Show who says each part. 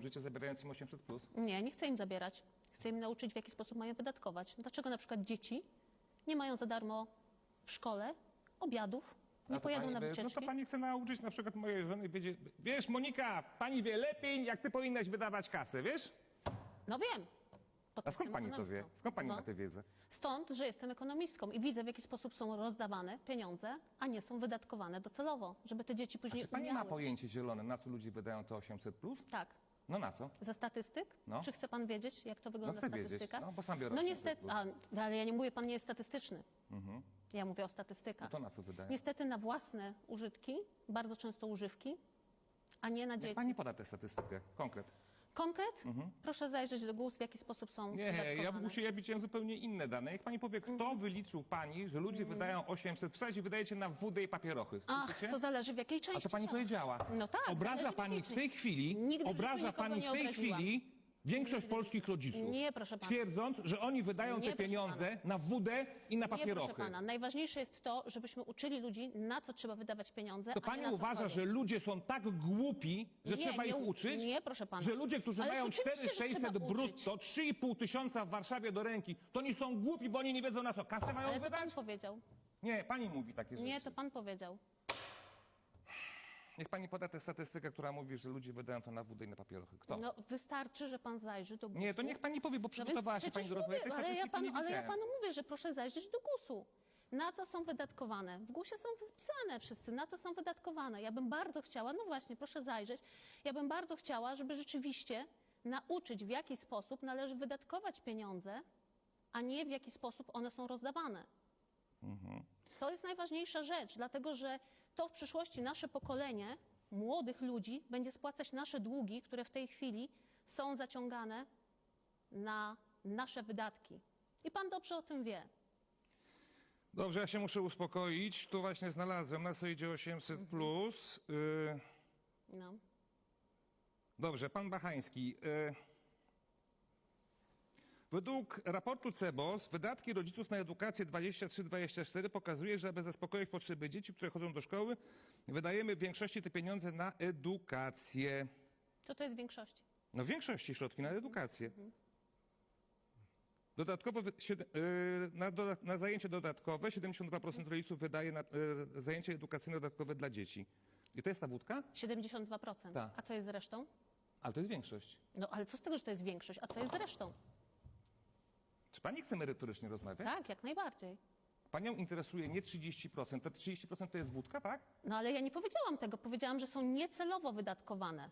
Speaker 1: życie zabierając im 800+. Plus.
Speaker 2: Nie, nie chcę im zabierać. Chcę im nauczyć, w jaki sposób mają wydatkować. Dlaczego na przykład dzieci nie mają za darmo w szkole obiadów, nie
Speaker 1: No
Speaker 2: pojadą
Speaker 1: pani
Speaker 2: na wycieczki?
Speaker 1: No to pani chce nauczyć na przykład mojej żony, wiedzie, wiesz Monika, pani wie lepiej, jak ty powinnaś wydawać kasę, wiesz?
Speaker 2: No wiem.
Speaker 1: A skąd pani to wie? Skąd pani
Speaker 2: No.
Speaker 1: ma tę wiedzę?
Speaker 2: Stąd, że jestem ekonomistką i widzę, w jaki sposób są rozdawane pieniądze, a nie są wydatkowane docelowo, żeby te dzieci
Speaker 1: A
Speaker 2: później
Speaker 1: czy pani ma
Speaker 2: umiały.
Speaker 1: pojęcie zielone, na co ludzie wydają to 800+. Plus?
Speaker 2: Tak.
Speaker 1: No na co?
Speaker 2: Ze statystyk?
Speaker 1: No.
Speaker 2: Czy chce pan wiedzieć, jak to wygląda
Speaker 1: chcę wiedzieć.
Speaker 2: statystyka?
Speaker 1: No, bo sam biorę
Speaker 2: No
Speaker 1: 800+.
Speaker 2: niestety, a, no, ale ja nie mówię, pan nie jest statystyczny. Ja mówię o statystykach.
Speaker 1: No to na co wydają?
Speaker 2: Niestety na własne użytki, bardzo często używki, a nie na
Speaker 1: Niech
Speaker 2: dzieci.
Speaker 1: pani poda tę statystykę, konkret.
Speaker 2: Konkret? Proszę zajrzeć do GUS, w jaki sposób są
Speaker 1: Nie, ja,
Speaker 2: wydatkowane.
Speaker 1: muszę, ja widziałem zupełnie inne dane. Niech pani powie, kto
Speaker 2: Mhm.
Speaker 1: wyliczył pani, że ludzie wydają 800, w zasadzie wydajecie na wódę i papierochy.
Speaker 2: Ach, to zależy w jakiej części
Speaker 1: A to pani
Speaker 2: ciała.
Speaker 1: powiedziała.
Speaker 2: No tak.
Speaker 1: Obraża
Speaker 2: zależy
Speaker 1: pani
Speaker 2: jakiej
Speaker 1: w tej chwili,
Speaker 2: Nigdy w życiu
Speaker 1: obraża
Speaker 2: nikogo
Speaker 1: pani
Speaker 2: nie
Speaker 1: w tej
Speaker 2: obraziłam.
Speaker 1: chwili większość polskich rodziców.
Speaker 2: Nie, proszę pana.
Speaker 1: Twierdząc, że oni wydają
Speaker 2: Nie,
Speaker 1: te
Speaker 2: proszę
Speaker 1: pieniądze na wódę i na
Speaker 2: Nie, proszę pana. Najważniejsze jest to, żebyśmy uczyli ludzi, na co trzeba wydawać pieniądze,
Speaker 1: To
Speaker 2: a nie
Speaker 1: pani
Speaker 2: na
Speaker 1: uważa, że ludzie są tak głupi, że
Speaker 2: Nie,
Speaker 1: trzeba
Speaker 2: nie
Speaker 1: ich
Speaker 2: u-
Speaker 1: uczyć?
Speaker 2: nie, proszę pana.
Speaker 1: Że ludzie, którzy
Speaker 2: Ależ
Speaker 1: mają
Speaker 2: oczywiście, że
Speaker 1: 4600
Speaker 2: trzeba
Speaker 1: brutto, 3,5 tysiąca w Warszawie do ręki, to oni są głupi, bo oni nie wiedzą na co. Kasę mają
Speaker 2: Ale to pan
Speaker 1: wydać?
Speaker 2: powiedział.
Speaker 1: Nie, pani mówi takie rzeczy.
Speaker 2: Nie, to pan powiedział.
Speaker 1: Niech pani poda tę statystykę, która mówi, że ludzie wydają to na wódę i na papierochy. Kto?
Speaker 2: No, wystarczy, że pan zajrzy do GUS-u.
Speaker 1: Nie, to niech pani powie, bo
Speaker 2: No
Speaker 1: przygotowała się pani do rozmowy.
Speaker 2: Mówię, ale ja, panu, ale ja panu mówię, że proszę zajrzeć do GUS-u. Na co są wydatkowane? W GUS-ie są wpisane wszyscy, na co są wydatkowane. Ja bym bardzo chciała, no właśnie, proszę zajrzeć, ja bym bardzo chciała, żeby rzeczywiście nauczyć, w jaki sposób należy wydatkować pieniądze, a nie w jaki sposób one są rozdawane. To jest najważniejsza rzecz, dlatego że to w przyszłości nasze pokolenie młodych ludzi będzie spłacać nasze długi, które w tej chwili są zaciągane na nasze wydatki. I pan dobrze o tym wie.
Speaker 1: Dobrze, ja się muszę uspokoić. Tu właśnie znalazłem, na idzie 800+. Plus. Y,
Speaker 2: No.
Speaker 1: Dobrze, pan Bachański. y, Według raportu CEBOS wydatki rodziców na edukację 23-24 pokazuje, że aby zaspokoić potrzeby dzieci, które chodzą do szkoły, wydajemy w większości te pieniądze na edukację.
Speaker 2: Co to jest w większości?
Speaker 1: No w większości środki na edukację. Dodatkowo y, na, na zajęcie dodatkowe 72% rodziców wydaje na y, zajęcie edukacyjne dodatkowe dla dzieci. I to jest ta wódka?
Speaker 2: 72%.
Speaker 1: Tak.
Speaker 2: A co jest z resztą?
Speaker 1: Ale to jest większość.
Speaker 2: No ale co z tego, że to jest większość? A co jest z resztą?
Speaker 1: Czy pani chce merytorycznie rozmawiać?
Speaker 2: Tak, jak najbardziej.
Speaker 1: Panią interesuje nie 30%, te 30% to jest wódka, tak?
Speaker 2: No ale ja nie powiedziałam tego. Powiedziałam, że są niecelowo wydatkowane.